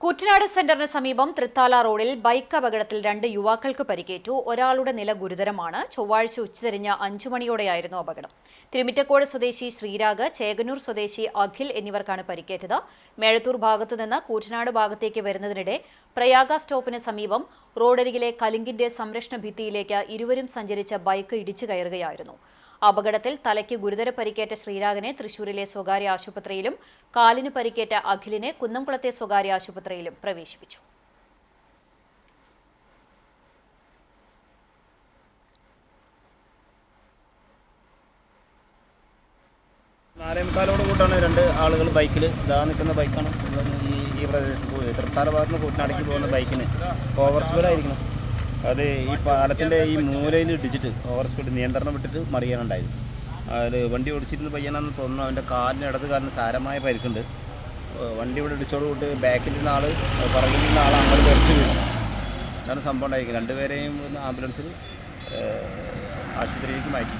കുട്ടനാട് സെന്ററിന് സമീപം തൃത്താല റോഡിൽ ബൈക്ക് അപകടത്തിൽ രണ്ട് യുവാക്കൾക്ക് പരിക്കേറ്റു. ഒരാളുടെ നില ഗുരുതരമാണ്. ചൊവ്വാഴ്ച ഉച്ചതിരിഞ്ഞ അഞ്ചു മണിയോടെയായിരുന്നു അപകടം. തിരുമിറ്റക്കോട് സ്വദേശി ശ്രീരാഗ് ചേകനൂർ സ്വദേശി അഖിൽ എന്നിവർക്കാണ് പരിക്കേറ്റത്. മേഴത്തൂർ ഭാഗത്തു നിന്ന് കൂറ്റനാട് ഭാഗത്തേക്ക് വരുന്നതിനിടെ പ്രയാഗ സ്റ്റോപ്പിന് സമീപം റോഡരികിലെ കലിങ്കിന്റെ സംരക്ഷണ ഭിത്തിയിലേക്ക് ഇരുവരും സഞ്ചരിച്ച ബൈക്ക് ഇടിച്ചു കയറുകയായിരുന്നു. അപകടത്തിൽ തലയ്ക്ക് ഗുരുതര പരിക്കേറ്റ ശ്രീരാഗനെ തൃശൂരിലെ സ്വകാര്യ ആശുപത്രിയിലും കാലിന് പരിക്കേറ്റ അഖിലിനെ കുന്നംകുളത്തെ സ്വകാര്യ ആശുപത്രിയിലും പ്രവേശിപ്പിച്ചു. നാലേമുക്കാലോട് കൂട്ടാണ് രണ്ട് ആളുകൾ ബൈക്കിൽ ഇതാ നിൽക്കുന്ന ബൈക്കാണ്. ഈ ഈ പ്രദേശത്ത് തൃത്താല ഭാഗത്ത് നിന്ന് കൂട്ടിനടക്കി പോകുന്ന ബൈക്കിന്. ഓവർ സ്പീഡായിരിക്കണം അത് ഈ പാലത്തിന്റെ ഈ മൂലയിൽ ഇടിച്ചിട്ട് ഓവർ സ്പീഡ് നിയന്ത്രണം വിട്ടിട്ട് മറിയാനുണ്ടായിരുന്നു. അതിൽ വണ്ടി ഓടിച്ചിരുന്ന പയ്യനാണെന്ന് തോന്നുന്നു. അവന്റെ കാലിന് ഇടത് കാലിന് സാരമായ പരിക്കുണ്ട്. വണ്ടി ഇവിടെ ഇടിച്ചോട് കൂട്ട് ബാക്കിൽ നിന്ന് ആൾ പുറകിൽ നിന്ന ആൾ അങ്ങോട്ട് തെറിച്ച് വീണു. അതാണ് സംഭവം ഉണ്ടായിരിക്കും രണ്ടുപേരെയും ആംബുലൻസിൽ ആശുപത്രിയിലേക്ക് മാറ്റി.